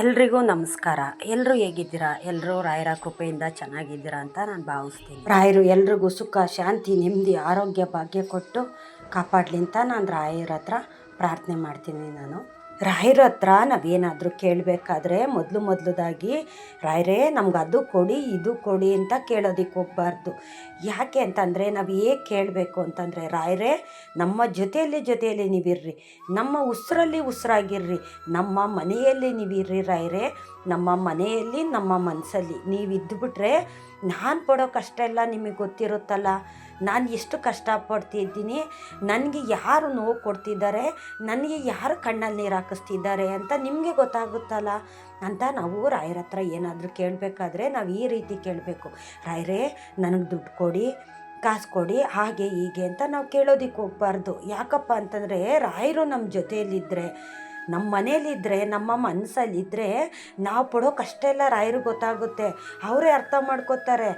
ಎಲ್ರಿಗೂ ನಮಸ್ಕಾರ. ಎಲ್ಲರೂ ಹೇಗಿದ್ದೀರಾ? ಎಲ್ಲರೂ ರಾಯರ ಕೃಪೆಯಿಂದ ಚೆನ್ನಾಗಿದ್ದೀರಾ ಅಂತ ನಾನು ಭಾವಿಸ್ತೀನಿ. ರಾಯರು ಎಲ್ರಿಗೂ ಸುಖ, ಶಾಂತಿ, ನೆಮ್ಮದಿ, ಆರೋಗ್ಯ, ಭಾಗ್ಯ ಕೊಟ್ಟು ಕಾಪಾಡಲಿ ಅಂತ ನಾನು ರಾಯರ ಹತ್ರ ಪ್ರಾರ್ಥನೆ ಮಾಡ್ತೀನಿ ನಾನು. ರಾಯರ ಹತ್ರ ನಾವೇನಾದರೂ ಕೇಳಬೇಕಾದ್ರೆ ಮೊದಲು ಮೊದಲದಾಗಿ, ರಾಯರೇ, ನಮ್ಗೆ ಅದು ಕೊಡಿ, ಇದು ಕೊಡಿ ಅಂತ ಕೇಳೋದಕ್ಕೆ ಹೋಗ್ಬಾರ್ದು. ಯಾಕೆ ಅಂತಂದರೆ ನಾವು ಹೇಗೆ ಕೇಳಬೇಕು ಅಂತಂದರೆ, ರಾಯರೇ, ನಮ್ಮ ಜೊತೆಯಲ್ಲಿ ಜೊತೆಯಲ್ಲಿ ನೀವಿರ್ರಿ, ನಮ್ಮ ಉಸಿರಲ್ಲಿ ಉಸಿರಾಗಿರ್ರಿ, ನಮ್ಮ ಮನೆಯಲ್ಲಿ ನೀವಿರ್ರಿ ರಾಯರೇ, ನಮ್ಮ ಮನೆಯಲ್ಲಿ, ನಮ್ಮ ಮನಸ್ಸಲ್ಲಿ ನೀವು ಇದ್ದುಬಿಟ್ರೆ ನಾನು ಪಡೋ ಕಷ್ಟ ಎಲ್ಲ ನಿಮಗೆ ಗೊತ್ತಿರುತ್ತಲ್ಲ? ನಾನು ಎಷ್ಟು ಕಷ್ಟಪಡ್ತಿದ್ದೀನಿ ನನಗೆ ಯಾರು ನೋವು ಕೊಡ್ತಿದ್ದಾರೆ, ನನಗೆ ಯಾರು ಕಣ್ಣಲ್ಲಿ ನೀರು ಹಾಕಿಸ್ತಿದ್ದಾರೆ ಅಂತ ನಿಮಗೆ ಗೊತ್ತಾಗುತ್ತಲ್ಲ? ಅಂತ ನಾವು ರಾಯರ ಹತ್ರ ಏನಾದರೂ ಕೇಳಬೇಕಾದ್ರೆ ನಾವು ಈ ರೀತಿ ಕೇಳಬೇಕು. ರಾಯರೇ, ನನಗೆ ದುಡ್ಡು ಕೊಡಿ, ಕಾಸು ಕೊಡಿ, ಹಾಗೆ ಹೀಗೆ ಅಂತ ನಾವು ಕೇಳೋದಕ್ಕೆ ಹೋಗ್ಬಾರ್ದು. ಯಾಕಪ್ಪ ಅಂತಂದರೆ ರಾಯರು ನಮ್ಮ ಜೊತೆಯಲ್ಲಿದ್ದರೆ ನಮ್ಮ ಮನೇಲಿದ್ದರೆ ನಮ್ಮ ಮನಸ್ಸಲ್ಲಿದ್ದರೆ ನಾವು ಪಡೋ ಕಷ್ಟ ಎಲ್ಲ ರಾಯರು ಗೊತ್ತಾಗುತ್ತೆ. ಅವರೇ ಅರ್ಥ ಮಾಡ್ಕೋತಾರೆ.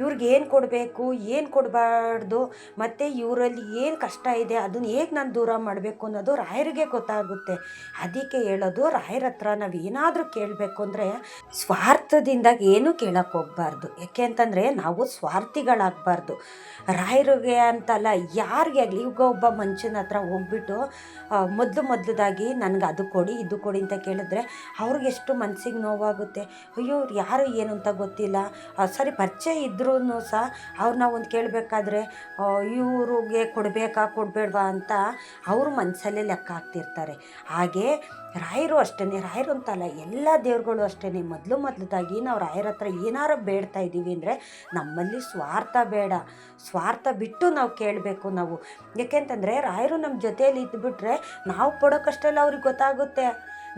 ಇವ್ರಿಗೆ ಏನು ಕೊಡಬೇಕು, ಏನು ಕೊಡಬಾರ್ದು, ಮತ್ತು ಇವರಲ್ಲಿ ಏನು ಕಷ್ಟ ಇದೆ ಅದನ್ನ ಹೇಗೆ ನಾನು ದೂರ ಮಾಡಬೇಕು ಅನ್ನೋದು ರಾಯರಿಗೆ ಗೊತ್ತಾಗುತ್ತೆ. ಅದಕ್ಕೆ ಹೇಳೋದು, ರಾಯರ ಹತ್ರ ನಾವು ಏನಾದರೂ ಕೇಳಬೇಕು ಅಂದರೆ ಸ್ವಾರ್ಥದಿಂದ ಏನೂ ಕೇಳಕ್ಕೆ ಹೋಗ್ಬಾರ್ದು. ಯಾಕೆ ಅಂತಂದರೆ ನಾವು ಸ್ವಾರ್ಥಿಗಳಾಗಬಾರ್ದು. ರಾಯರಿಗೆ ಅಂತಲ್ಲ, ಯಾರಿಗೆ ಆಗಲಿ, ಈಗ ಒಬ್ಬ ಮನುಷ್ಯನ ಹತ್ರ ಹೋಗ್ಬಿಟ್ಟು ಮೊದಲು ಮೊದಲದಾಗಿ ನನಗೆ ಅದು ಕೊಡಿ, ಇದು ಕೊಡಿ ಅಂತ ಕೇಳಿದ್ರೆ ಅವ್ರಿಗೆ ಎಷ್ಟು ಮನಸ್ಸಿಗೆ ನೋವಾಗುತ್ತೆ. ಅಯ್ಯೋ ಯಾರು ಏನು ಅಂತ ಗೊತ್ತಿಲ್ಲ. ಸರಿ, ಪರಿಚಯ ಇದ್ರೂ ಸಹ ಅವ್ರನ್ನ ಒಂದು ಕೇಳಬೇಕಾದ್ರೆ ಇವ್ರಿಗೆ ಕೊಡಬೇಕಾ, ಕೊಡಬೇಡ್ವಾ? ಅಂತ ಅವರು ಮನಸ್ಸಲ್ಲೇ ಲೆಕ್ಕ ಹಾಕ್ತಿರ್ತಾರೆ. ಹಾಗೆ ರಾಯರು ಅಷ್ಟೇ ರಾಯರು ಅಂತಲ್ಲ ಎಲ್ಲ ದೇವ್ರುಗಳು ಅಷ್ಟೇ ಮೊದಲು ಮೊದಲದಾಗಿ ನಾವು ರಾಯರ ಹತ್ರ ಏನಾರು ಬೇಡ್ತಾ ಇದ್ದೀವಿ ಅಂದರೆ ನಮ್ಮಲ್ಲಿ ಸ್ವಾರ್ಥ ಬೇಡ. ಸ್ವಾರ್ಥ ಬಿಟ್ಟು ನಾವು ಕೇಳಬೇಕು ನಾವು. ಯಾಕೆಂತಂದರೆ ರಾಯರು ನಮ್ಮ ಜೊತೆಯಲ್ಲಿ ಇದ್ದುಬಿಟ್ರೆ ನಾವು ಪಡೋ ಅವ್ರಿಗೆ ಗೊತ್ತಾಗುತ್ತೆ.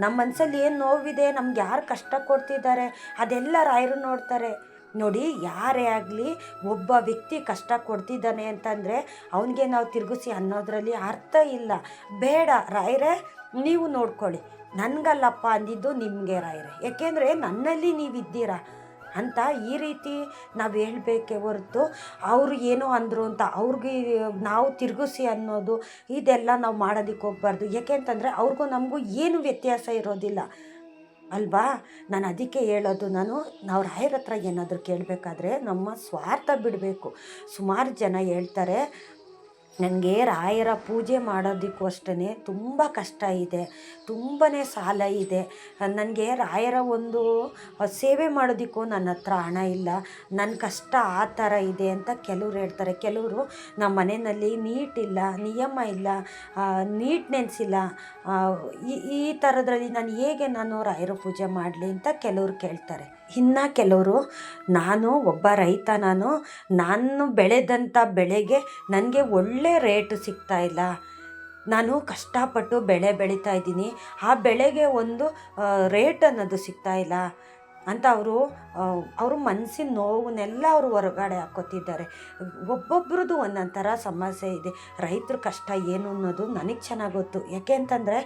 ನಮ್ಮ ಮನಸ್ಸಲ್ಲಿ ಏನು ನೋವಿದೆ, ನಮ್ಗೆ ಯಾರು ಕಷ್ಟ ಕೊಡ್ತಿದ್ದಾರೆ, ಅದೆಲ್ಲ ರಾಯರು ನೋಡ್ತಾರೆ. ನೋಡಿ ಯಾರೇ ಆಗಲಿ ಒಬ್ಬ ವ್ಯಕ್ತಿ ಕಷ್ಟ ಕೊಡ್ತಿದ್ದಾನೆ ಅಂತಂದರೆ ಅವನಿಗೆ ನಾವು ತಿರುಗಿಸಿ ಅನ್ನೋದರಲ್ಲಿ ಅರ್ಥ ಇಲ್ಲ. ಬೇಡ ರಾಯರೇ, ನೀವು ನೋಡ್ಕೊಳ್ಳಿ. ನನಗಲ್ಲಪ್ಪ ಅಂದಿದ್ದು ನಿಮಗೆ ರಾಯರೇ. ಯಾಕೆಂದರೆ ನನ್ನಲ್ಲಿ ನೀವಿದ್ದೀರಾ. ಅಂತ ಈ ರೀತಿ ನಾವು ಹೇಳಬೇಕೆ ಹೊರತು ಅವರು ಏನೋ ಅಂದರು ಅಂತ ಅವ್ರಿಗೆ ನಾವು ತಿರುಗಿಸಿ ಅನ್ನೋದು, ಇದೆಲ್ಲ ನಾವು ಮಾಡೋದಕ್ಕೆ ಹೋಗ್ಬಾರ್ದು. ಯಾಕೆಂತಂದರೆ ಅವ್ರಿಗೂ ನಮಗೂ ಏನು ವ್ಯತ್ಯಾಸ ಇರೋದಿಲ್ಲ. ಅಲ್ವಾ? ನಾನು ಅದಕ್ಕೆ ಹೇಳೋದು, ನಾನು ನಾವು ರಾಯರ ಹತ್ರ ಏನಾದರೂ ಕೇಳಬೇಕಾದ್ರೆ ನಮ್ಮ ಸ್ವಾರ್ಥ ಬಿಡಬೇಕು. ಸುಮಾರು ಜನ ಹೇಳ್ತಾರೆ ನನಗೆ ರಾಯರ ಪೂಜೆ ಮಾಡೋದಕ್ಕೂ ಅಷ್ಟೇ ತುಂಬ ಕಷ್ಟ ಇದೆ ತುಂಬಾ ಸಾಲ ಇದೆ. ನನಗೆ ರಾಯರ ಒಂದು ಸೇವೆ ಮಾಡೋದಕ್ಕೂ ನನ್ನ ಹತ್ರ ಹಣ ಇಲ್ಲ. ನನ್ನ ಕಷ್ಟ ಆ ಥರ ಇದೆ ಅಂತ ಕೆಲವ್ರು ಹೇಳ್ತಾರೆ. ಕೆಲವರು ನಮ್ಮ ಮನೆಯಲ್ಲಿ ನೀಟ್ ಇಲ್ಲ, ನಿಯಮ ಇಲ್ಲ ನೀಟ್ನೆಸ್ ಇಲ್ಲ. ಈ ಈ ಥರದ್ರಲ್ಲಿ ನಾನು ಹೇಗೆ ನಾನು ರಾಯರ ಪೂಜೆ ಮಾಡಲಿ ಅಂತ ಕೆಲವ್ರು ಕೇಳ್ತಾರೆ. ಇನ್ನು ಕೆಲವರು, ನಾನು ಒಬ್ಬ ರೈತ ನಾನು ನಾನು ಬೆಳೆದಂಥ ಬೆಳೆಗೆ ನನಗೆ ಒಳ್ಳೆ ರೇಟ್ ಸಿಗ್ತಾ ಇಲ್ಲ. ನಾನು ಕಷ್ಟಪಟ್ಟು ಬೆಳೆ ಬೆಳೀತಾ ಇದ್ದೀನಿ. ಆ ಬೆಳೆಗೆ ಒಂದು ರೇಟ್ ಅನ್ನೋದು ಸಿಗ್ತಾ ಇಲ್ಲ. ಅಂತ ಅವರು ಅವರು ಮನಸ್ಸಿನ ನೋವನ್ನೆಲ್ಲ ಅವರು ಹೊರಗಡೆ ಹಾಕೋತಿದ್ದಾರೆ ಒಬ್ಬೊಬ್ರದ್ದು ಒಂದೊಂದು ಥರ ಸಮಸ್ಯೆ ಇದೆ. ರೈತರ ಕಷ್ಟ ಏನು ಅನ್ನೋದು ನನಗೆ ಚೆನ್ನಾಗಿ ಗೊತ್ತು. ಯಾಕೆ ಅಂತಂದರೆ,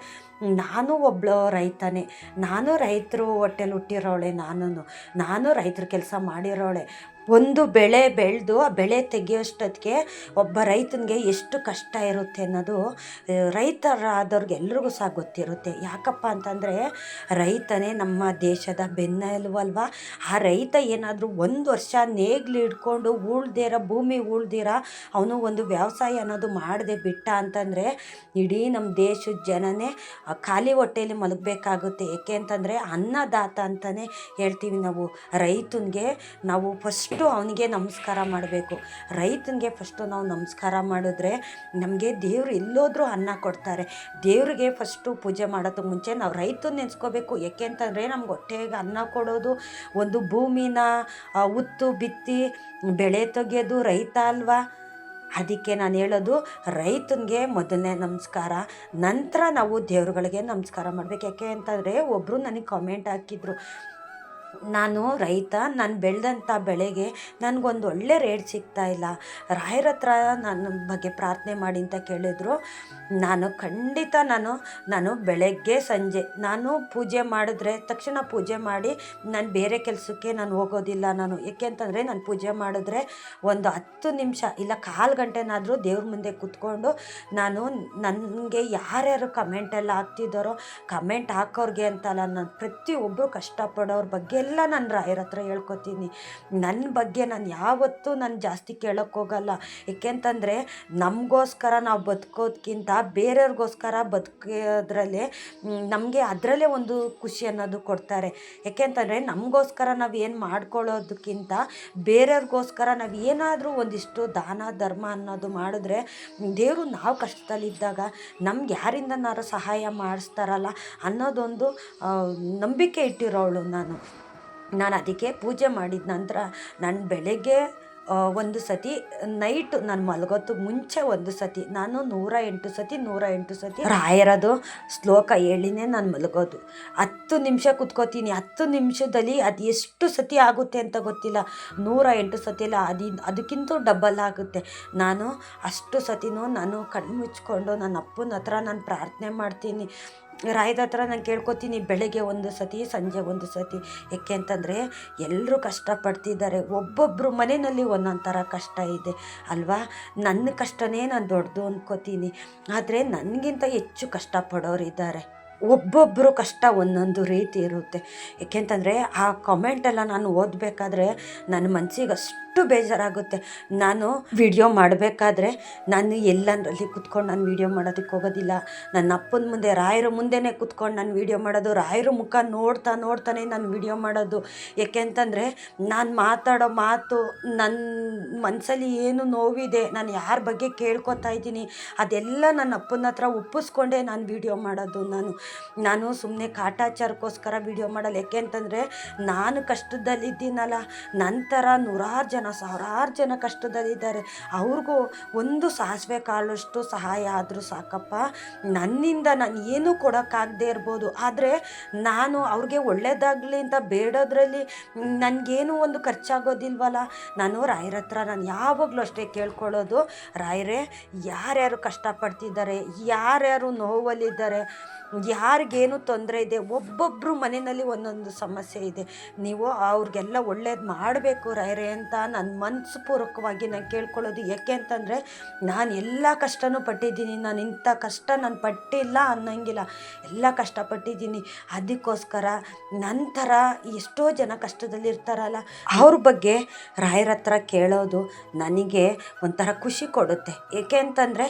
ನಾನು ಒಬ್ಬಳು ರೈತನೇ. ನಾನು ರೈತರು ಹೊಟ್ಟೆಲಿ ಹುಟ್ಟಿರೋಳೆ ನಾನು ನಾನು ರೈತರ ಕೆಲಸ ಮಾಡಿರೋಳೆ. ಒಂದು ಬೆಳೆ ಬೆಳೆದು ಆ ಬೆಳೆ ತೆಗೆಯೋಷ್ಟೊತ್ತಿಗೆ ಒಬ್ಬ ರೈತನಿಗೆ ಎಷ್ಟು ಕಷ್ಟ ಇರುತ್ತೆ ಅನ್ನೋದು ರೈತರಾದವ್ರಿಗೆ ಎಲ್ರಿಗೂ ಸಹ ಗೊತ್ತಿರುತ್ತೆ. ಯಾಕಪ್ಪ ಅಂತಂದರೆ, ರೈತನೇ ನಮ್ಮ ದೇಶದ ಬೆನ್ನೆಲುಬಲ್ವಾ ಆ ರೈತ ಏನಾದರೂ ಒಂದು ವರ್ಷ ನೇಗ್ಲು ಹಿಡ್ಕೊಂಡು ಉಳ್ದಿರ, ಭೂಮಿ ಉಳ್ದಿರ, ಅವನು ಒಂದು ವ್ಯವಸಾಯ ಅನ್ನೋದು ಮಾಡದೆ ಬಿಟ್ಟ ಅಂತಂದರೆ, ಇಡೀ ನಮ್ಮ ದೇಶದ ಜನನೇ ಖಾಲಿ ಹೊಟ್ಟೆಯಲ್ಲಿ ಮಲಗಬೇಕಾಗುತ್ತೆ. ಏಕೆ ಅಂತಂದರೆ, ಅನ್ನದಾತ ಅಂತಲೇ ಹೇಳ್ತೀವಿ ನಾವು. ರೈತನಿಗೆ ನಾವು ಫಸ್ಟು ಅವನಿಗೆ ನಮಸ್ಕಾರ ಮಾಡಬೇಕು. ರೈತನಿಗೆ ಫಸ್ಟು ನಾವು ನಮಸ್ಕಾರ ಮಾಡಿದ್ರೆ ನಮಗೆ ದೇವರು ಎಲ್ಲೋದ್ರೂ ಅನ್ನ ಕೊಡ್ತಾರೆ. ದೇವರಿಗೆ ಫಸ್ಟು ಪೂಜೆ ಮಾಡೋದಕ್ಕೆ ಮುಂಚೆ ನಾವು ರೈತನ ನೆನೆಸ್ಕೋಬೇಕು. ಯಾಕೆ ಅಂತಂದರೆ ನಮ್ಗೆ ಹೊಟ್ಟೆಗೆ ಅನ್ನ ಕೊಡೋದು, ಒಂದು ಭೂಮಿನ ಉತ್ತು, ಬಿತ್ತಿ, ಬೆಳೆ ತೆಗೆಯೋದು ರೈತ ಅಲ್ವಾ? ಅದಕ್ಕೆ ನಾನು ಹೇಳೋದು ರೈತನಿಗೆ ಮೊದಲನೇ ನಮಸ್ಕಾರ, ನಂತರ ನಾವು ದೇವ್ರುಗಳಿಗೆ ನಮಸ್ಕಾರ ಮಾಡಬೇಕು. ಯಾಕೆ ಅಂತಂದರೆ ಒಬ್ಬರು ನನಗೆ ಕಾಮೆಂಟ್ ಹಾಕಿದ್ರು. ನಾನು ರೈತ, ನಾನು ಬೆಳೆದಂಥ ಬೆಳೆಗೆ ನನಗೊಂದು ಒಳ್ಳೆ ರೇಟ್ ಸಿಗ್ತಾ ಇಲ್ಲ. ರಾಯರ ಹತ್ರ ನನ್ನ ಬಗ್ಗೆ ಪ್ರಾರ್ಥನೆ ಮಾಡಿ ಅಂತ ಕೇಳಿದ್ರು. ನಾನು ಖಂಡಿತ ನಾನು ನಾನು ಬೆಳಗ್ಗೆ ಸಂಜೆ, ನಾನು ಪೂಜೆ ಮಾಡಿದ್ರೆ ತಕ್ಷಣ ಪೂಜೆ ಮಾಡಿ ನಾನು ಬೇರೆ ಕೆಲಸಕ್ಕೆ ನಾನು ಹೋಗೋದಿಲ್ಲ ನಾನು. ಏಕೆ ಅಂತಂದರೆ ನಾನು ಪೂಜೆ ಮಾಡಿದ್ರೆ ಒಂದು ಹತ್ತು ನಿಮಿಷ ಇಲ್ಲ ಕಾಲು ಗಂಟೆನಾದರೂ ದೇವ್ರ ಮುಂದೆ ಕೂತ್ಕೊಂಡು ನಾನು ನನಗೆ ಯಾರ್ಯಾರು ಕಮೆಂಟೆಲ್ಲ ಹಾಕ್ತಿದ್ದಾರೋ ಕಮೆಂಟ್ ಹಾಕೋರಿಗೆ ಅಂತಲ್ಲ ನಾನು ಪ್ರತಿಯೊಬ್ಬರು ಕಷ್ಟಪಡೋರ ಬಗ್ಗೆ ಎಲ್ಲ ನಾನು ರಾಯರ ಹತ್ರ ಹೇಳ್ಕೊತೀನಿ. ನನ್ನ ಬಗ್ಗೆ ನಾನು ಯಾವತ್ತೂ ನಾನು ಜಾಸ್ತಿ ಕೇಳೋಕ್ಕೋಗಲ್ಲ ಏಕೆಂತಂದರೆ ನಮಗೋಸ್ಕರ ನಾವು ಬದುಕೋದ್ಕಿಂತ ಬೇರೆಯವ್ರಿಗೋಸ್ಕರ ಬದುಕೋದ್ರಲ್ಲೇ ನಮಗೆ ಅದರಲ್ಲೇ ಒಂದು ಖುಷಿ ಅನ್ನೋದು ಕೊಡ್ತಾರೆ. ಏಕೆಂತಂದರೆ ನಮಗೋಸ್ಕರ ನಾವು ಏನು ಮಾಡ್ಕೊಳ್ಳೋದಕ್ಕಿಂತ ಬೇರೆಯವ್ರಿಗೋಸ್ಕರ ನಾವು ಏನಾದರೂ ಒಂದಿಷ್ಟು ದಾನ, ಧರ್ಮ ಅನ್ನೋದು ಮಾಡಿದ್ರೆ ದೇವರು ನಾವು ಕಷ್ಟದಲ್ಲಿದ್ದಾಗ ನಮ್ಗೆ ಯಾರಿಂದನಾರು ಸಹಾಯ ಮಾಡಿಸ್ತಾರಲ್ಲ ಅನ್ನೋದೊಂದು ನಂಬಿಕೆ ಇಟ್ಟಿರೋಳು ನಾನು. ನಾನು ಅದಕ್ಕೆ ಪೂಜೆ ಮಾಡಿದ ನಂತರ ನಾನು ಬೆಳಗ್ಗೆ ಒಂದು ಸತಿ, ನೈಟ್ ನಾನು ಮಲಗೋದು ಮುಂಚೆ ಒಂದು ಸತಿ, ನಾನು ನೂರ ಎಂಟು ಸತಿ, ನೂರ ಎಂಟು ಸತಿ ರಾಯರದು ಶ್ಲೋಕ ಹೇಳಿನೇ ನಾನು ಮಲಗೋದು. ಹತ್ತು ನಿಮಿಷ ಕುತ್ಕೋತೀನಿ, ಹತ್ತು ನಿಮಿಷದಲ್ಲಿ ಅದು ಎಷ್ಟು ಸತಿ ಆಗುತ್ತೆ ಅಂತ ಗೊತ್ತಿಲ್ಲ. ನೂರ ಎಂಟು ಸತಿ ಇಲ್ಲ ಅದು ಅದಕ್ಕಿಂತ ಡಬಲ್ ಆಗುತ್ತೆ. ನಾನು ಅಷ್ಟು ಸತಿನೂ ನಾನು ಕಣ್ಣು ಮುಚ್ಕೊಂಡು ನನ್ನ ಅಪ್ಪನ ಹತ್ರ ನಾನು ಪ್ರಾರ್ಥನೆ ಮಾಡ್ತೀನಿ. ರಾಯದ ಹತ್ರ ನಾನು ಕೇಳ್ಕೊತೀನಿ ಬೆಳಗ್ಗೆ ಒಂದು ಸತಿ, ಸಂಜೆ ಒಂದು ಸತಿ. ಏಕೆ ಅಂತಂದರೆ ಎಲ್ಲರೂ ಕಷ್ಟಪಡ್ತಿದ್ದಾರೆ. ಒಬ್ಬೊಬ್ಬರು ಮನೆಯಲ್ಲಿ ಒಂದೊಂದು ಥರ ಕಷ್ಟ ಇದೆ. ಅಲ್ವಾ? ನನ್ನ ಕಷ್ಟನೇ ನಾನು ದೊಡ್ಡದು ಅಂದ್ಕೋತೀನಿ ಆದರೆ ನನಗಿಂತ ಹೆಚ್ಚು ಕಷ್ಟಪಡೋರಿದ್ದಾರೆ ಒಬ್ಬೊಬ್ಬರು ಕಷ್ಟ ಒಂದೊಂದು ರೀತಿ ಇರುತ್ತೆ. ಏಕೆಂತಂದರೆ ಆ ಕಮೆಂಟೆಲ್ಲ ನಾನು ಓದಬೇಕಾದ್ರೆ ನನ್ನ ಮನಸ್ಸಿಗೆ ಅಷ್ಟು ಬೇಜಾರಾಗುತ್ತೆ. ನಾನು ವಿಡಿಯೋ ಮಾಡಬೇಕಾದ್ರೆ ನಾನು ಎಲ್ಲಂದ್ರಲ್ಲಿ ಕುತ್ಕೊಂಡು ನಾನು ವಿಡಿಯೋ ಮಾಡೋದಕ್ಕೆ ಹೋಗೋದಿಲ್ಲ. ನನ್ನ ಅಪ್ಪನ ಮುಂದೆ, ರಾಯರ ಮುಂದೆನೇ ಕುತ್ಕೊಂಡು ನಾನು ವಿಡಿಯೋ ಮಾಡೋದು, ರಾಯರ ಮುಖ ನೋಡ್ತಾ ನೋಡ್ತಾನೆ ನಾನು ವಿಡಿಯೋ ಮಾಡೋದು. ಏಕೆಂತಂದರೆ ನಾನು ಮಾತಾಡೋ ಮಾತು ನನ್ನ ಮನಸ್ಸಲ್ಲಿ ಏನು ನೋವಿದೆ, ನಾನು ಯಾರ ಬಗ್ಗೆ ಕೇಳ್ಕೊತಾ ಇದ್ದೀನಿ, ಅದೆಲ್ಲ ನನ್ನ ಅಪ್ಪನ ಹತ್ರ ಒಪ್ಪಿಸ್ಕೊಂಡೇ ನಾನು ವಿಡಿಯೋ ಮಾಡೋದು ನಾನು. ನಾನು ಸುಮ್ಮನೆ ಕಾಟಾಚಾರಕ್ಕೋಸ್ಕರ ವಿಡಿಯೋ ಮಾಡಲ್ಲ. ಯಾಕೆ ಅಂತಂದರೆ ನಾನು ಕಷ್ಟದಲ್ಲಿದ್ದೀನಲ್ಲ, ನಂತರ ನೂರಾರು ಜನ ಸಾವಿರಾರು ಜನ ಕಷ್ಟದಲ್ಲಿದ್ದಾರೆ. ಅವ್ರಿಗೂ ಒಂದು ಸಾಸಿವೆ ಕಾಳಷ್ಟು ಸಹಾಯ ಆದರೂ ಸಾಕಪ್ಪ. ನನ್ನಿಂದ ನಾನು ಏನೂ ಕೊಡೋಕ್ಕಾಗದೇ ಇರ್ಬೋದು. ಆದರೆ ನಾನು ಅವ್ರಿಗೆ ಒಳ್ಳೇದಾಗಲಿ ಅಂತ ಬೇಡೋದ್ರಲ್ಲಿ ನನಗೇನು ಒಂದು ಖರ್ಚಾಗೋದಿಲ್ವಲ್ಲ ನಾನು ರಾಯರ ಹತ್ರ ನಾನು ಯಾವಾಗಲೂ ಅಷ್ಟೇ ಕೇಳ್ಕೊಳ್ಳೋದು. ರಾಯರೇ, ಯಾರ್ಯಾರು ಕಷ್ಟಪಡ್ತಿದ್ದಾರೆ? ಯಾರ್ಯಾರು ನೋವಲ್ಲಿದ್ದಾರೆ? ಯಾರಿಗೇನು ತೊಂದರೆ ಇದೆ? ಒಬ್ಬೊಬ್ಬರು ಮನೆಯಲ್ಲಿ ಒಂದೊಂದು ಸಮಸ್ಯೆ ಇದೆ. ನೀವು ಅವ್ರಿಗೆಲ್ಲ ಒಳ್ಳೇದು ಮಾಡಬೇಕು ರಾಯರೇ ಅಂತ ನನ್ನ ಮನಸ್ಸು ಪೂರ್ವಕವಾಗಿ ನಾನು ಕೇಳ್ಕೊಳ್ಳೋದು ಯಾಕೆ ಅಂತಂದರೆ, ನಾನು ಎಲ್ಲ ಕಷ್ಟನೂ ಪಟ್ಟಿದ್ದೀನಿ. ನಾನು ಇಂಥ ಕಷ್ಟ ನಾನು ಪಟ್ಟಿಲ್ಲ ಅನ್ನೋಂಗಿಲ್ಲ. ಎಲ್ಲ ಕಷ್ಟಪಟ್ಟಿದ್ದೀನಿ ಅದಕ್ಕೋಸ್ಕರ ನಂತರ ಎಷ್ಟೋ ಜನ ಕಷ್ಟದಲ್ಲಿ ಇರ್ತಾರಲ್ಲ, ಅವ್ರ ಬಗ್ಗೆ ರಾಯರ ಹತ್ರ ಕೇಳೋದು ನನಗೆ ಒಂಥರ ಖುಷಿ ಕೊಡುತ್ತೆ. ಏಕೆ ಅಂತಂದರೆ,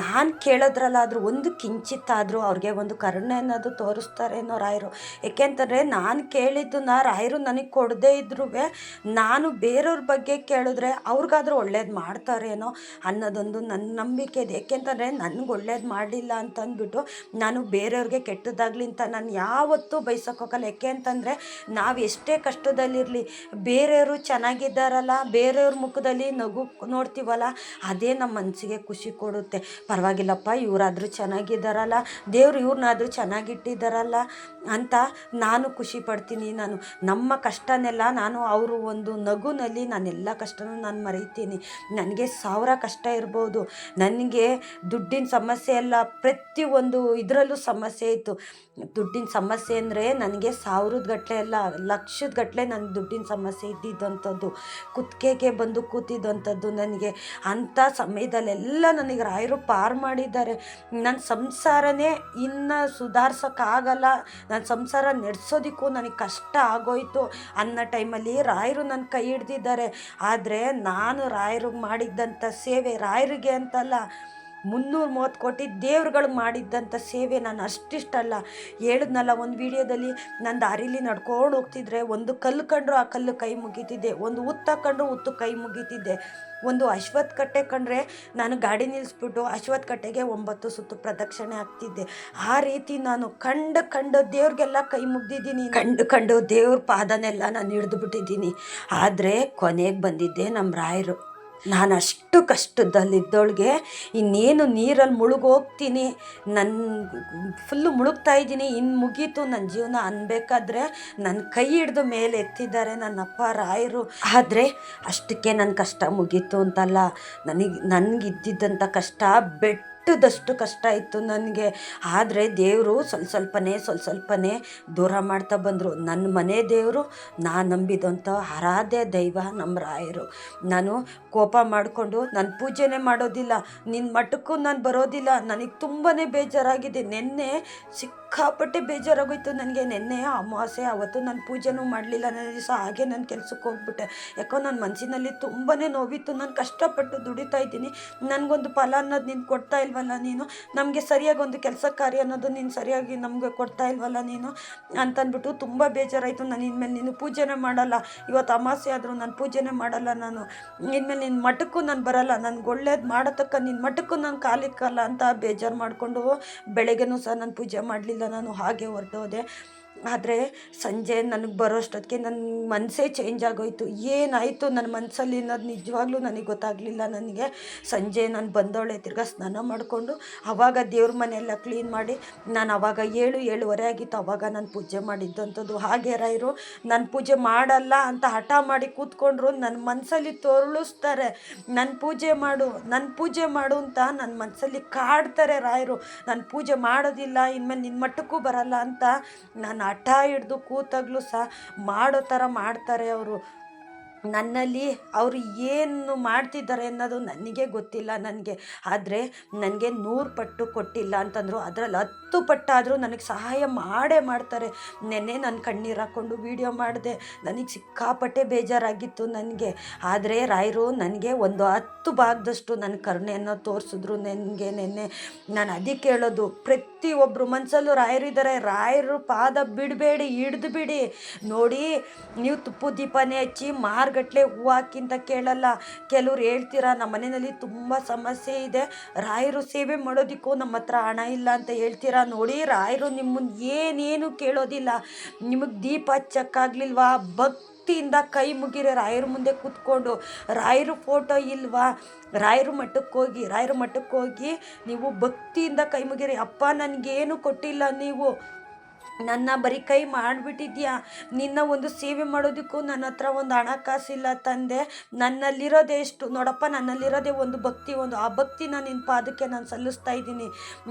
ನಾನು ಕೇಳೋದ್ರಲ್ಲಾದರೂ ಒಂದು ಕಿಂಚಿತ್ತಾದರೂ ಅವ್ರಿಗೆ ಒಂದು ಕರುಣೆ ಅನ್ನೋದು ತೋರಿಸ್ತಾರೇನೋ ರಾಯರು. ಏಕೆಂತಂದರೆ ನಾನು ಕೇಳಿದ್ದನ್ನ ರಾಯರು ನನಗೆ ಕೊಡದೇ ಇದ್ರೂ ನಾನು ಬೇರೆಯವ್ರ ಬಗ್ಗೆ ಕೇಳಿದ್ರೆ ಅವ್ರಿಗಾದ್ರೂ ಒಳ್ಳೇದು ಮಾಡ್ತಾರೇನೋ ಅನ್ನೋದೊಂದು ನನ್ನ ನಂಬಿಕೆ ಇದೆ. ಯಾಕೆಂತಂದರೆ ನನಗೆ ಒಳ್ಳೇದು ಮಾಡಲಿಲ್ಲ ಅಂತಂದ್ಬಿಟ್ಟು ನಾನು ಬೇರೆಯವ್ರಿಗೆ ಕೆಟ್ಟದಾಗಲಿ ಅಂತ ನಾನು ಯಾವತ್ತೂ ಬೈಸೋಕೆ ಹೋಗಲ್ಲ. ಯಾಕೆ ಅಂತಂದರೆ ನಾವು ಎಷ್ಟೇ ಕಷ್ಟದಲ್ಲಿರಲಿ, ಬೇರೆಯವರು ಚೆನ್ನಾಗಿದ್ದಾರಲ್ಲ, ಬೇರೆಯವ್ರ ಮುಖದಲ್ಲಿ ನಗು ನೋಡ್ತೀವಲ್ಲ, ಅದೇ ನಮ್ಮ ಮನಸ್ಸಿಗೆ ಖುಷಿ ಕೊಡುತ್ತೆ. ಪರವಾಗಿಲ್ಲಪ್ಪ, ಇವರಾದರೂ ಚೆನ್ನಾಗಿದ್ದಾರಲ್ಲ, ದೇವ್ರು ಇವ್ರನ್ನಾದರೂ ಚೆನ್ನಾಗಿಟ್ಟಿದ್ದಾರಲ್ಲ ಅಂತ ನಾನು ಖುಷಿ ಪಡ್ತೀನಿ ನಾನು. ನಮ್ಮ ಕಷ್ಟನೆಲ್ಲ ನಾನು ಅವರು ಒಂದು ನಗುನಲ್ಲಿ ನಾನೆಲ್ಲ ಕಷ್ಟನೂ ನಾನು ಮರೀತೀನಿ. ನನಗೆ ಸಾವಿರ ಕಷ್ಟ ಇರ್ಬೋದು. ನನಗೆ ದುಡ್ಡಿನ ಸಮಸ್ಯೆ ಎಲ್ಲ ಪ್ರತಿಯೊಂದು ಇದರಲ್ಲೂ ಸಮಸ್ಯೆ ಇತ್ತು. ದುಡ್ಡಿನ ಸಮಸ್ಯೆ ಅಂದರೆ ನನಗೆ ಸಾವಿರದ ಗಟ್ಟಲೆ ಎಲ್ಲ ಲಕ್ಷದ ಗಟ್ಟಲೆ ನನ್ನ ದುಡ್ಡಿನ ಸಮಸ್ಯೆ ಇದ್ದಿದ್ದಂಥದ್ದು. ಕುತ್ತಿಗೆಗೆ ಬಂದು ಕೂತಿದ್ದಂಥದ್ದು ನನಗೆ. ಅಂಥ ಸಮಯದಲ್ಲೆಲ್ಲ ನನಗೆ ರಾಯರು ಪಾರು ಮಾಡಿದ್ದಾರೆ. ನನ್ನ ಸಂಸಾರನೇ ಇನ್ನು ಸುಧಾರ್ಸೋಕ್ಕಾಗಲ್ಲ ನನ್ನ ಸಂಸಾರ ನಡೆಸೋದಕ್ಕೂ ನನಗೆ ಕಷ್ಟ ಆಗೋಯ್ತು. ಅನ್ನೋ ಟೈಮಲ್ಲಿ ರಾಯರು ನನ್ನ ಕೈ ಹಿಡ್ದಿದ್ದಾರೆ. ಆದರೆ ನಾನು ರಾಯರಿಗೆ ಮಾಡಿದ್ದಂಥ ಸೇವೆ ರಾಯರಿಗೆ ಅಂತಲ್ಲ ಮುನ್ನೂರು ಮೂವತ್ತು ಕೋಟಿ ದೇವ್ರುಗಳು ಮಾಡಿದ್ದಂಥ ಸೇವೆ ನಾನು ಅಷ್ಟಿಷ್ಟಲ್ಲ. ಹೇಳಿದ್ನಲ್ಲ, ಒಂದು ವಿಡಿಯೋದಲ್ಲಿ ನಾನು ದಾರಿಲಿ ನಡ್ಕೊಂಡು ಹೋಗ್ತಿದ್ರೆ, ಒಂದು ಕಲ್ಲು ಕಂಡ್ರು ಆ ಕಲ್ಲು ಕೈ ಮುಗಿತಿದ್ದೆ, ಒಂದು ಉತ್ತ ಕಂಡ್ರು ಉತ್ತು ಕೈ ಮುಗಿತಿದ್ದೆ. ಒಂದು ಅಶ್ವತ್ ಕಟ್ಟೆ ಕಂಡ್ರೆ ನಾನು ಗಾಡಿ ನಿಲ್ಲಿಸ್ಬಿಟ್ಟು ಅಶ್ವತ್ ಕಟ್ಟೆಗೆ ಒಂಬತ್ತು ಸುತ್ತು ಪ್ರದಕ್ಷಿಣೆ ಆಗ್ತಿದ್ದೆ ಆ ರೀತಿ ನಾನು ಕಂಡು ಕಂಡು ದೇವ್ರಿಗೆಲ್ಲ ಕೈ ಮುಗ್ದಿದ್ದೀನಿ. ಕಂಡು ಕಂಡು ದೇವ್ರ ಪಾದನೆಲ್ಲ ನಾನು ಹಿಡಿದು ಬಿಟ್ಟಿದ್ದೀನಿ. ಆದರೆ ಕೊನೆಗೆ ಬಂದಿದ್ದೆ ನಮ್ಮ ರಾಯರು. ನಾನು ಅಷ್ಟು ಕಷ್ಟದಲ್ಲಿದ್ದವಳಿಗೆ ಇನ್ನೇನು ನೀರಲ್ಲಿ ಮುಳುಗೋಗ್ತೀನಿ. ನನ್ನ ಫುಲ್ಲು ಮುಳುಗ್ತಾ ಇದ್ದೀನಿ. ಇನ್ನು ಮುಗೀತು ನನ್ನ ಜೀವನ ಅನ್ಬೇಕಾದ್ರೆ ನನ್ನ ಕೈ ಹಿಡ್ದು ಮೇಲೆ ಎತ್ತಿದ್ದಾರೆ ನನ್ನ ಅಪ್ಪ, ರಾಯರು. ಆದರೆ ಅಷ್ಟಕ್ಕೆ ನನ್ನ ಕಷ್ಟ ಮುಗೀತು ಅಂತಲ್ಲ. ನನಗೆ ನನಗಿದ್ದಿದ್ದಂಥ ಕಷ್ಟ ಬೆಟ್ ಬೆಟ್ಟದಷ್ಟು ಕಷ್ಟ ಇತ್ತು ನನಗೆ. ಆದರೆ ದೇವರು ಸ್ವಲ್ಪ ಸ್ವಲ್ಪನೇ ಸ್ವಲ್ಪ ಸ್ವಲ್ಪನೇ ದೂರ ಮಾಡ್ತಾ ಬಂದರು. ನನ್ನ ಮನೆ ದೇವರು ನಾನು ನಂಬಿದಂಥ ಆರಾಧ್ಯ ದೈವ ನಮ್ಮ ರಾಯರು. ನಾನು ಕೋಪ ಮಾಡಿಕೊಂಡು ನಾನು ಪೂಜೆನೇ ಮಾಡೋದಿಲ್ಲ. ನಿನ್ನ ಮಠಕ್ಕೂ ನಾನು ಬರೋದಿಲ್ಲ. ನನಗೆ ತುಂಬಾ ಬೇಜಾರಾಗಿದೆ. ನಿನ್ನೆ ಸಿಕ್ಕಾಪಟ್ಟೆ ಬೇಜಾರಾಗೋಯ್ತು ನನಗೆ. ನಿನ್ನೆ ಅಮಾವಾಸ್ಯೆ, ಅವತ್ತು ನಾನು ಪೂಜೆನೂ ಮಾಡಲಿಲ್ಲ. ನನ್ನ ದಿವಸ ಹಾಗೆ ನಾನು ಕೆಲಸಕ್ಕೆ ಹೋಗ್ಬಿಟ್ಟೆ. ಯಾಕೋ ನನ್ನ ಮನಸ್ಸಿನಲ್ಲಿ ತುಂಬಾ ನೋವಿತ್ತು. ನಾನು ಕಷ್ಟಪಟ್ಟು ದುಡಿತಾ ಇದ್ದೀನಿ. ನನಗೊಂದು ಫಲ ಅನ್ನೋದು ನೀನು ಕೊಡ್ತಾ ಇಲ್ವಲ್ಲ ನೀನು? ನಮಗೆ ಸರಿಯಾಗಿ ಒಂದು ಕೆಲಸ ಕಾರ್ಯ ಅನ್ನೋದು ನೀನು ಸರಿಯಾಗಿ ನಮಗೆ ಕೊಡ್ತಾ ಇಲ್ವಲ್ಲ ನೀನು? ಅಂತಂದ್ಬಿಟ್ಟು ತುಂಬ ಬೇಜಾರಾಯಿತು. ನಾನು ಇನ್ಮೇಲೆ ನೀನು ಪೂಜೆನೇ ಮಾಡಲ್ಲ. ಇವತ್ತು ಅಮಾಸೆ ಆದರೂ ನಾನು ಪೂಜೆನೇ ಮಾಡಲ್ಲ ನಾನು. ಇನ್ಮೇಲೆ ನಿನ್ನ ಮಠಕ್ಕೂ ನಾನು ಬರಲ್ಲ. ನನಗೆ ಒಳ್ಳೇದು ಮಾಡತಕ್ಕ ನಿನ್ನ ಮಠಕ್ಕೂ ನಾನು ಕಾಲಿಕ್ಕಲ್ಲ ಅಂತ ಬೇಜಾರು ಮಾಡಿಕೊಂಡು ಬೆಳಗ್ಗೆನೂ ಸಹ ನಾನು ಪೂಜೆ ಮಾಡಲಿಲ್ಲ. ನಾನು ಹಾಗೆ ಹೊರಟೋದೆ. ಆದರೆ ಸಂಜೆ ನನಗೆ ಬರೋಷ್ಟೊತ್ತಿಗೆ ನನ್ನ ಮನಸ್ಸೇ ಚೇಂಜ್ ಆಗೋಯ್ತು. ಏನಾಯಿತು ನನ್ನ ಮನಸ್ಸಲ್ಲಿ ಅನ್ನೋದು ನಿಜವಾಗ್ಲೂ ನನಗೆ ಗೊತ್ತಾಗಲಿಲ್ಲ ನನಗೆ. ಸಂಜೆ ನಾನು ಬಂದವಳೆ ತಿರ್ಗಾ ಸ್ನಾನ ಮಾಡಿಕೊಂಡು ಆವಾಗ ದೇವ್ರ ಮನೆಯೆಲ್ಲ ಕ್ಲೀನ್ ಮಾಡಿ ನಾನು ಆವಾಗ ಏಳು, ಏಳುವರೆ ಆಗಿತ್ತು. ಆವಾಗ ನಾನು ಪೂಜೆ ಮಾಡಿದ್ದಂಥದ್ದು. ಹಾಗೆ ರಾಯರು, ನಾನು ಪೂಜೆ ಮಾಡಲ್ಲ ಅಂತ ಹಠ ಮಾಡಿ ಕೂತ್ಕೊಂಡ್ರು ನನ್ನ ಮನಸ್ಸಲ್ಲಿ ತೊರಳಿಸ್ತಾರೆ ನನ್ನ ಪೂಜೆ ಮಾಡು ನನ್ನ ಪೂಜೆ ಮಾಡು ಅಂತ ನನ್ನ ಮನಸ್ಸಲ್ಲಿ ಕಾಡ್ತಾರೆ ರಾಯರು. ನಾನು ಪೂಜೆ ಮಾಡೋದಿಲ್ಲ, ಇನ್ಮೇಲೆ ನಿನ್ನ ಮಟ್ಟಕ್ಕೂ ಬರಲ್ಲ ಅಂತ ನಾನು ಹಠ ಹಿಡ್ದು ಕೂತಾಗಲೂ ಸಹ ಮಾಡೋ ಥರ ಮಾಡ್ತಾರೆ ಅವರು. ನನ್ನಲ್ಲಿ ಅವರು ಏನು ಮಾಡ್ತಿದ್ದಾರೆ ಅನ್ನೋದು ನನಗೆ ಗೊತ್ತಿಲ್ಲ ನನಗೆ. ಆದರೆ ನನಗೆ ನೂರು ಪಟ್ಟು ಕೊಟ್ಟಿಲ್ಲ ಅಂತಂದರು, ಅದರಲ್ಲಿ ಹತ್ತು ಪಟ್ಟಾದರೂ ನನಗೆ ಸಹಾಯ ಮಾಡೇ ಮಾಡ್ತಾರೆ. ನೆನ್ನೆ ನಾನು ಕಣ್ಣೀರು ಹಾಕ್ಕೊಂಡು ವೀಡಿಯೋ ಮಾಡಿದೆ, ನನಗೆ ಸಿಕ್ಕಾಪಟ್ಟೆ ಬೇಜಾರಾಗಿತ್ತು ನನಗೆ. ಆದರೆ ರಾಯರು ನನಗೆ ಒಂದು ಹತ್ತು ಭಾಗದಷ್ಟು ನನ್ನ ಕರುಣೆಯನ್ನು ತೋರಿಸಿದ್ರು ನನಗೆ ನೆನ್ನೆ. ನಾನು ಅದಕ್ಕೆ ಹೇಳೋದು ಪ್ರತಿಯೊಬ್ಬರು ಮನಸ್ಸಲ್ಲೂ ರಾಯರಿದ್ದಾರೆ ರಾಯರು ಪಾದ ಬಿಡಬೇಡಿ, ಹಿಡ್ದು ಬಿಡಿ. ನೋಡಿ, ನೀವು ತುಪ್ಪು ದೀಪನೇ ಹಚ್ಚಿ ಮಾರ್ಗಟ್ಲೆ ಹೂವು ಹಾಕಿಂತ ಕೇಳಲ್ಲ. ಕೆಲವ್ರು ಹೇಳ್ತೀರಾ, ನಮ್ಮ ಮನೆಯಲ್ಲಿ ತುಂಬ ಸಮಸ್ಯೆ ಇದೆ. ರಾಯರು ಸೇವೆ ಮಾಡೋದಕ್ಕೂ ನಮ್ಮ ಹತ್ರ ಹಣ ಇಲ್ಲ ಅಂತ ಹೇಳ್ತೀರಾ? ನೋಡಿ ರಾಯರು ನಿಮ್ಮನ್ನು ಏನೇನು ಕೇಳೋದಿಲ್ಲ. ನಿಮಗೆ ದೀಪ ಹಚ್ಚಕ್ಕಾಗ್ಲಿಲ್ವಾ? ಭಕ್ತಿಯಿಂದ ಕೈ ಮುಗಿರೆ ರಾಯರ ಮುಂದೆ ಕೂತ್ಕೊಂಡು. ರಾಯರು ಫೋಟೋ ಇಲ್ವಾ? ರಾಯರು ಮಠಕ್ಕೆ ಹೋಗಿ, ರಾಯರ ಮಠಕ್ಕೆ ಹೋಗಿ ನೀವು ಭಕ್ತಿಯಿಂದ ಕೈ ಮುಗಿರಿ. ಅಪ್ಪ, ನನಗೇನು ಕೊಟ್ಟಿಲ್ಲ ನೀವು. ನನ್ನ ಬರಿ ಕೈ ಮಾಡಿಬಿಟ್ಟಿದ್ಯಾ? ನಿನ್ನ ಒಂದು ಸೇವೆ ಮಾಡೋದಕ್ಕೂ ನನ್ನ ಹತ್ರ ಒಂದು ಹಣಕಾಸಿಲ್ಲ ತಂದೆ. ನನ್ನಲ್ಲಿರೋದೇ ಎಷ್ಟು? ನೋಡಪ್ಪ, ನನ್ನಲ್ಲಿರೋದೇ ಒಂದು ಭಕ್ತಿ, ಒಂದು ಆ ಭಕ್ತಿನ ನಿನ್ನ ಪಾದಕ್ಕೆ ನಾನು ಸಲ್ಲಿಸ್ತಾ ಇದ್ದೀನಿ.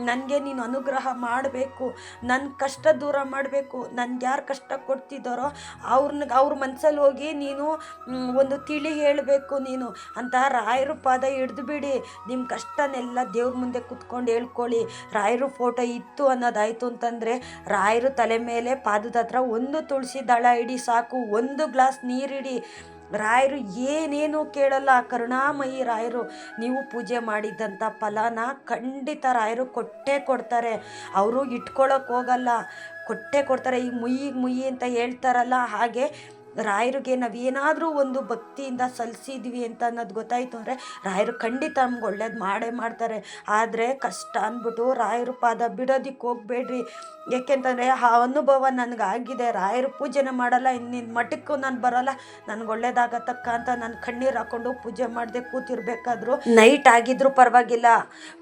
ನನಗೆ ನೀನು ಅನುಗ್ರಹ ಮಾಡಬೇಕು. ನನ್ನ ಕಷ್ಟ ದೂರ ಮಾಡಬೇಕು. ನನ್ಗೆ ಯಾರು ಕಷ್ಟ ಕೊಡ್ತಿದ್ದಾರೋ ಅವ್ರನ್ನ ಅವ್ರ ಮನಸ್ಸಲ್ಲಿ ಹೋಗಿ ನೀನು ಒಂದು ತಿಳಿ ಹೇಳಬೇಕು ನೀನು. ಅಂತ ರಾಯರು ಪಾದ ಹಿಡಿದುಬಿಡಿ ನಿಮ್ಮ ಕಷ್ಟನೆಲ್ಲ ದೇವ್ರ ಮುಂದೆ ಕುತ್ಕೊಂಡು ಹೇಳ್ಕೊಳ್ಳಿ. ರಾಯರು ಫೋಟೋ ಇತ್ತು ಅನ್ನೋದಾಯಿತು ಅಂತಂದರೆ, ರಾಯರು ತಲೆ ಮೇಲೆ ಪಾದದ ಹತ್ರ ಒಂದು ತುಳಸಿ ದಳ ಇಡಿ ಸಾಕು, ಒಂದು ಗ್ಲಾಸ್ ನೀರಿಡಿ ರಾಯರು ಏನೇನು ಕೇಳಲ್ಲ. ಕರುಣಾಮಯಿ ರಾಯರು, ನೀವು ಪೂಜೆ ಮಾಡಿದ್ದಂಥ ಫಲನ ಖಂಡಿತ ರಾಯರು ಕೊಟ್ಟೇ ಕೊಡ್ತಾರೆ. ಅವರು ಇಟ್ಕೊಳ್ಳೋಕೆ ಹೋಗಲ್ಲ. ಕೊಟ್ಟೆ ಕೊಡ್ತಾರೆ. ಈಗ ಮುಯ್ಯಿಗೆ ಮುಯ್ಯಿ ಅಂತ ಹೇಳ್ತಾರಲ್ಲ, ಹಾಗೆ ರಾಯರಿಗೆ ನಾವೇನಾದರೂ ಒಂದು ಭಕ್ತಿಯಿಂದ ಸಲ್ಲಿಸಿದ್ವಿ ಅಂತ ಅನ್ನೋದು ಗೊತ್ತಾಯಿತು ಅಂದರೆ ರಾಯರು ಖಂಡಿತ ನಮ್ಗೆ ಒಳ್ಳೇದು ಮಾಡೇ ಮಾಡ್ತಾರೆ. ಆದರೆ ಕಷ್ಟ ಅಂದ್ಬಿಟ್ಟು ರಾಯರು ಪಾದ ಬಿಡೋದಿಕ್ಕೆ ಹೋಗ್ಬೇಡ್ರಿ. ಏಕೆಂತಂದರೆ ಆ ಅನುಭವ ನನಗಾಗಿದೆ. ರಾಯರು ಪೂಜೆನೇ ಮಾಡಲ್ಲ, ಇನ್ನಿನ ಮಠಕ್ಕೂ ನಾನು ಬರಲ್ಲ. ನನಗೆ ಒಳ್ಳೇದಾಗತ್ತಕ್ಕ ಅಂತ ನಾನು ಕಣ್ಣೀರು ಹಾಕ್ಕೊಂಡು ಪೂಜೆ ಮಾಡದೆ ಕೂತಿರ್ಬೇಕಾದ್ರು. ನೈಟ್ ಆಗಿದ್ರು ಪರವಾಗಿಲ್ಲ.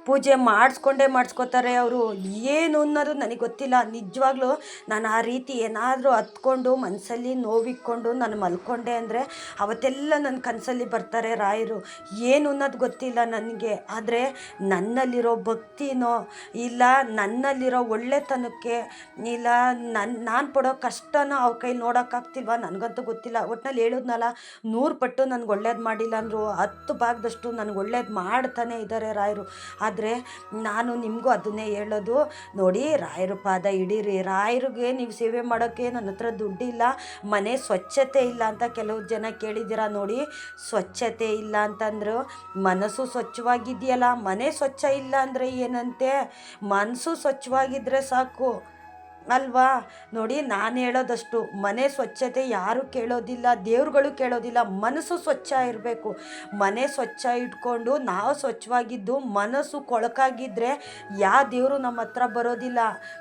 ಪೂಜೆ ಮಾಡಿಸ್ಕೊಂಡೇ ಮಾಡಿಸ್ಕೋತಾರೆ ಅವರು. ಏನು ಅನ್ನೋದು ನನಗೆ ಗೊತ್ತಿಲ್ಲ. ನಿಜವಾಗ್ಲೂ ನಾನು ಆ ರೀತಿ ಏನಾದರೂ ಹತ್ಕೊಂಡು ಮನಸ್ಸಲ್ಲಿ ನೋವಿಕ್ಕೊಂಡು ನಾನು ಮಲ್ಕೊಂಡೆ ಅಂದರೆ ಅವತ್ತೆಲ್ಲ ನನ್ನ ಕನಸಲ್ಲಿ ಬರ್ತಾರೆ, ರಾಯರು. ಏನು ಅನ್ನೋದು ಗೊತ್ತಿಲ್ಲ ನನಗೆ. ಆದರೆ ನನ್ನಲ್ಲಿರೋ ಭಕ್ತಿನೋ ಇಲ್ಲ ನನ್ನಲ್ಲಿರೋ ಒಳ್ಳೆತನಕ್ಕೆ ಇಲ್ಲ ನನ್ನ ನಾನು ಪಡೋ ಕಷ್ಟನೋ ಅವ್ರ ಕೈಲಿ ನೋಡೋಕ್ಕಾಗ್ತಿಲ್ವಾ? ನನಗಂತೂ ಗೊತ್ತಿಲ್ಲ. ಒಟ್ನಲ್ಲಿ ಹೇಳಿದ್ನಲ್ಲ, ನೂರು ಪಟ್ಟು ನನಗೆ ಒಳ್ಳೇದು ಮಾಡಿಲ್ಲ ಅಂದರು, ಹತ್ತು ಭಾಗದಷ್ಟು ನನಗೆ ಒಳ್ಳೇದು ಮಾಡ್ತಾನೆ ಇದ್ದಾರೆ ರಾಯರು. ಆದರೆ ನಾನು ನಿಮಗೂ ಅದನ್ನೇ ಹೇಳೋದು. ನೋಡಿ, ರಾಯರು ಪಾದ ಹಿಡೀರಿ. ರಾಯರಿಗೆ ನೀವು ಸೇವೆ ಮಾಡೋಕ್ಕೆ ನನ್ನ ಹತ್ರ ದುಡ್ಡಿಲ್ಲ. ಮನೆ ಸ್ವಚ್ಛತೆ ಇಲ್ಲ ಅಂತ ಕೆಲವು ಜನ ಕೇಳಿದ್ದೀರಾ ನೋಡಿ. ಸ್ವಚ್ಛತೆ ಇಲ್ಲ ಅಂತಂದ್ರು, ಮನಸ್ಸು ಸ್ವಚ್ಛವಾಗಿದೆಯಲ್ಲ, ಮನೆ ಸ್ವಚ್ಛ ಇಲ್ಲ ಅಂದರೆ ಏನಂತೆ? ಮನಸ್ಸು ಸ್ವಚ್ಛವಾಗಿದ್ದರೆ ಸಾಕು. ಅಲ್ವಾ? ನೋಡಿ, ನಾನು ಹೇಳೋದಷ್ಟು ಮನೆ ಸ್ವಚ್ಛತೆ ಯಾರು ಕೇಳೋದಿಲ್ಲ, ದೇವ್ರುಗಳು ಕೇಳೋದಿಲ್ಲ, ಮನಸ್ಸು ಸ್ವಚ್ಛ ಇರಬೇಕು. ಮನೆ ಸ್ವಚ್ಛ ಇಟ್ಕೊಂಡು ನಾವು ಸ್ವಚ್ಛವಾಗಿದ್ದು ಮನಸ್ಸು ಕೊಳಕಾಗಿದ್ದರೆ ಯಾವ ದೇವರು ನಮ್ಮ ಹತ್ರ ಬರೋದಿಲ್ಲ.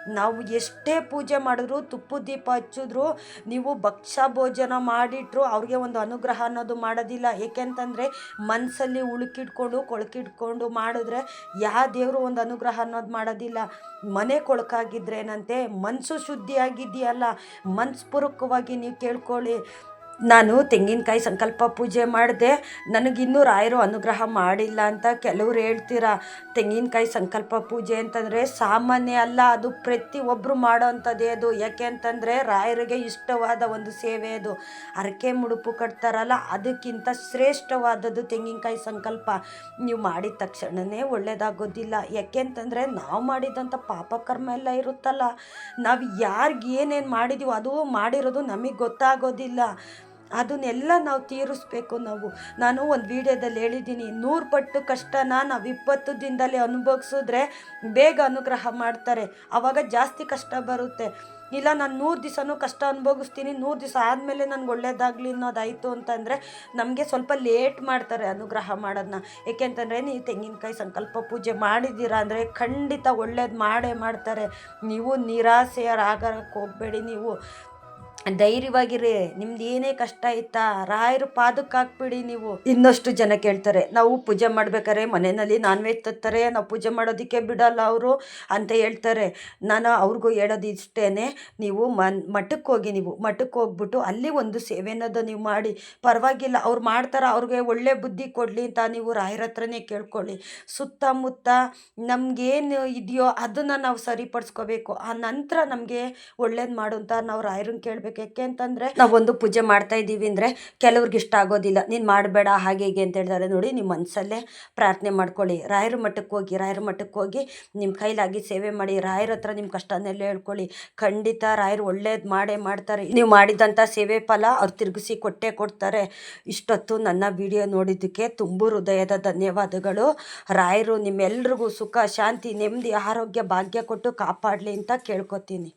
ನಾವು ಎಷ್ಟೇ ಪೂಜೆ ಮಾಡಿದ್ರು ತುಪ್ಪದ ದೀಪ ಹಚ್ಚಿದ್ರು, ನೀವು ಭಕ್ಷ ಭೋಜನ ಮಾಡಿಟ್ರು ಅವ್ರಿಗೆ ಒಂದು ಅನುಗ್ರಹ ಅನ್ನೋದು ಮಾಡೋದಿಲ್ಲ. ಏಕೆಂತಂದರೆ ಮನಸ್ಸಲ್ಲಿ ಉಳುಕಿಟ್ಕೊಂಡು, ಕೊಳಕಿಟ್ಕೊಂಡು ಮಾಡಿದ್ರೆ ಯಾವ ದೇವರು ಒಂದು ಅನುಗ್ರಹ ಅನ್ನೋದು ಮಾಡೋದಿಲ್ಲ. ಮನೆ ಕೊಳಕಾಗಿದ್ರೇನಂತೆ ಮನಸ್ಸು ಶುದ್ಧಿಯಾಗಿದೆಯಲ್ಲ ಮನಸ್ಪೂರ್ವಕವಾಗಿ ನೀವು ಕೇಳ್ಕೊಳ್ಳಿ. ನಾನು ತೆಂಗಿನಕಾಯಿ ಸಂಕಲ್ಪ ಪೂಜೆ ಮಾಡಿದೆ. ನನಗಿನ್ನೂ ರಾಯರು ಅನುಗ್ರಹ ಮಾಡಿಲ್ಲ ಅಂತ ಕೆಲವ್ರು ಹೇಳ್ತೀರಾ? ತೆಂಗಿನಕಾಯಿ ಸಂಕಲ್ಪ ಪೂಜೆ ಅಂತಂದರೆ ಸಾಮಾನ್ಯ ಅಲ್ಲ, ಅದು ಪ್ರತಿಯೊಬ್ಬರು ಮಾಡೋ ಅಂಥದ್ದೇ ಅದು. ಯಾಕೆ ಅಂತಂದರೆ ರಾಯರಿಗೆ ಇಷ್ಟವಾದ ಒಂದು ಸೇವೆ ಅದು. ಹರಕೆ ಮುಡುಪು ಕಟ್ತಾರಲ್ಲ, ಅದಕ್ಕಿಂತ ಶ್ರೇಷ್ಠವಾದದ್ದು ತೆಂಗಿನಕಾಯಿ ಸಂಕಲ್ಪ. ನೀವು ಮಾಡಿದ ತಕ್ಷಣವೇ ಒಳ್ಳೆಯದಾಗೋದಿಲ್ಲ ಯಾಕೆ ಅಂತಂದರೆ ನಾವು ಮಾಡಿದಂಥ ಪಾಪಕರ್ಮ ಎಲ್ಲ ಇರುತ್ತಲ್ಲ. ನಾವು ಯಾರಿಗೆ ಏನೇನು ಮಾಡಿದೀವೋ ಅದು ಮಾಡಿರೋದು ನಮಗೆ ಗೊತ್ತಾಗೋದಿಲ್ಲ. ಅದನ್ನೆಲ್ಲ ನಾವು ತೀರಿಸ್ಬೇಕು ನಾವು. ನಾನು ಒಂದು ವಿಡಿಯೋದಲ್ಲಿ ಹೇಳಿದ್ದೀನಿ, ನೂರು ಪಟ್ಟು ಕಷ್ಟನ ನಾವು ಇಪ್ಪತ್ತು ದಿನದಲ್ಲಿ ಅನುಭವಿಸಿದ್ರೆ ಬೇಗ ಅನುಗ್ರಹ ಮಾಡ್ತಾರೆ. ಆವಾಗ ಜಾಸ್ತಿ ಕಷ್ಟ ಬರುತ್ತೆ. ಇಲ್ಲ, ನಾನು ನೂರು ದಿವಸನೂ ಕಷ್ಟ ಅನುಭವಿಸ್ತೀನಿ, ನೂರು ದಿವಸ ಆದಮೇಲೆ ನನಗೆ ಒಳ್ಳೇದಾಗಲಿ ಅನ್ನೋದಾಯಿತು ಅಂತಂದರೆ ನಮಗೆ ಸ್ವಲ್ಪ ಲೇಟ್ ಮಾಡ್ತಾರೆ ಅನುಗ್ರಹ ಮಾಡೋದನ್ನ ಏಕೆಂತಂದರೆ ನೀವು ತೆಂಗಿನಕಾಯಿ ಸಂಕಲ್ಪ ಪೂಜೆ ಮಾಡಿದ್ದೀರಾ ಅಂದರೆ ಖಂಡಿತ ಒಳ್ಳೇದು ಮಾಡೇ ಮಾಡ್ತಾರೆ. ನೀವು ನಿರಾಸೆಯರಾಗಕ್ಕೆ ಹೋಗಬೇಡಿ ನೀವು. ಧೈರ್ಯವಾಗಿರಿ. ನಿಮ್ದು ಏನೇ ಕಷ್ಟ ಇತ್ತಾ, ರಾಯರು ಪಾದಕ್ಕೆ ಹಾಕ್ಬಿಡಿ ನೀವು. ಇನ್ನಷ್ಟು ಜನ ಕೇಳ್ತಾರೆ, ನಾವು ಪೂಜೆ ಮಾಡ್ಬೇಕಾರೆ ಮನೆಯಲ್ಲಿ ನಾನ್ ವೆಜ್ ತತ್ತಾರೆ ನಾವು ಪೂಜೆ ಮಾಡೋದಕ್ಕೆ ಬಿಡಲ್ಲ ಅವರು ಅಂತ ಹೇಳ್ತಾರೆ. ನಾನು ಅವ್ರಿಗೂ ಹೇಳೋದು ಇಷ್ಟೇ ನೀವು ಮನ್, ಮಠಕ್ಕೆ ಹೋಗಿ ನೀವು, ಮಠಕ್ಕೆ ಹೋಗ್ಬಿಟ್ಟು ಅಲ್ಲಿ ಒಂದು ಸೇವೆ ಅನ್ನೋದು ನೀವು ಮಾಡಿ. ಪರವಾಗಿಲ್ಲ, ಅವ್ರು ಮಾಡ್ತಾರೆ, ಅವ್ರಿಗೆ ಒಳ್ಳೆ ಬುದ್ಧಿ ಕೊಡಲಿ ಅಂತ ನೀವು ರಾಯರ ಹತ್ರನೇ ಕೇಳ್ಕೊಳ್ಳಿ. ಸುತ್ತಮುತ್ತ ನಮಗೇನು ಇದೆಯೋ ಅದನ್ನು ನಾವು ಸರಿಪಡಿಸ್ಕೋಬೇಕು. ಆ ನಂತರ ನಮಗೆ ಒಳ್ಳೇದು ಮಾಡು ಅಂತ ನಾವು ರಾಯರನ್ನ ಕೇಳಬೇಕು. ಯಾಕೆ ಅಂತಂದರೆ ನಾವೊಂದು ಪೂಜೆ ಮಾಡ್ತಾ ಇದ್ದೀವಿ ಅಂದರೆ ಕೆಲವ್ರಿಗೆ ಇಷ್ಟ ಆಗೋದಿಲ್ಲ. ನೀನು ಮಾಡಬೇಡ, ಹಾಗೆ, ಹೀಗೆ ಅಂತ ಹೇಳ್ತಾರೆ. ನೋಡಿ ನಿಮ್ಮ ಮನಸ್ಸಲ್ಲೇ ಪ್ರಾರ್ಥನೆ ಮಾಡ್ಕೊಳ್ಳಿ. ರಾಯರ ಮಠಕ್ಕೆ ಹೋಗಿ, ರಾಯರ ಮಠಕ್ಕೆ ಹೋಗಿ ನಿಮ್ಮ ಕೈಲಾಗಿ ಸೇವೆ ಮಾಡಿ, ರಾಯರ ಹತ್ರ ನಿಮ್ಮ ಕಷ್ಟನೆಲ್ಲ ಹೇಳ್ಕೊಳ್ಳಿ. ಖಂಡಿತ ರಾಯರು ಒಳ್ಳೇದು ಮಾಡೇ ಮಾಡ್ತಾರೆ. ನೀವು ಮಾಡಿದಂಥ ಸೇವೆ ಫಲ ಅವ್ರು ತಿರುಗಿಸಿ ಕೊಟ್ಟೇ ಕೊಡ್ತಾರೆ. ಇಷ್ಟೊತ್ತು ನನ್ನ ವಿಡಿಯೋ ನೋಡಿದ್ದಕ್ಕೆ ತುಂಬ ಹೃದಯದ ಧನ್ಯವಾದಗಳು. ರಾಯರು ನಿಮ್ಮೆಲ್ರಿಗೂ ಸುಖ, ಶಾಂತಿ, ನೆಮ್ಮದಿ, ಆರೋಗ್ಯ, ಭಾಗ್ಯ ಕೊಟ್ಟು ಕಾಪಾಡಲಿ ಅಂತ ಕೇಳ್ಕೊತೀನಿ.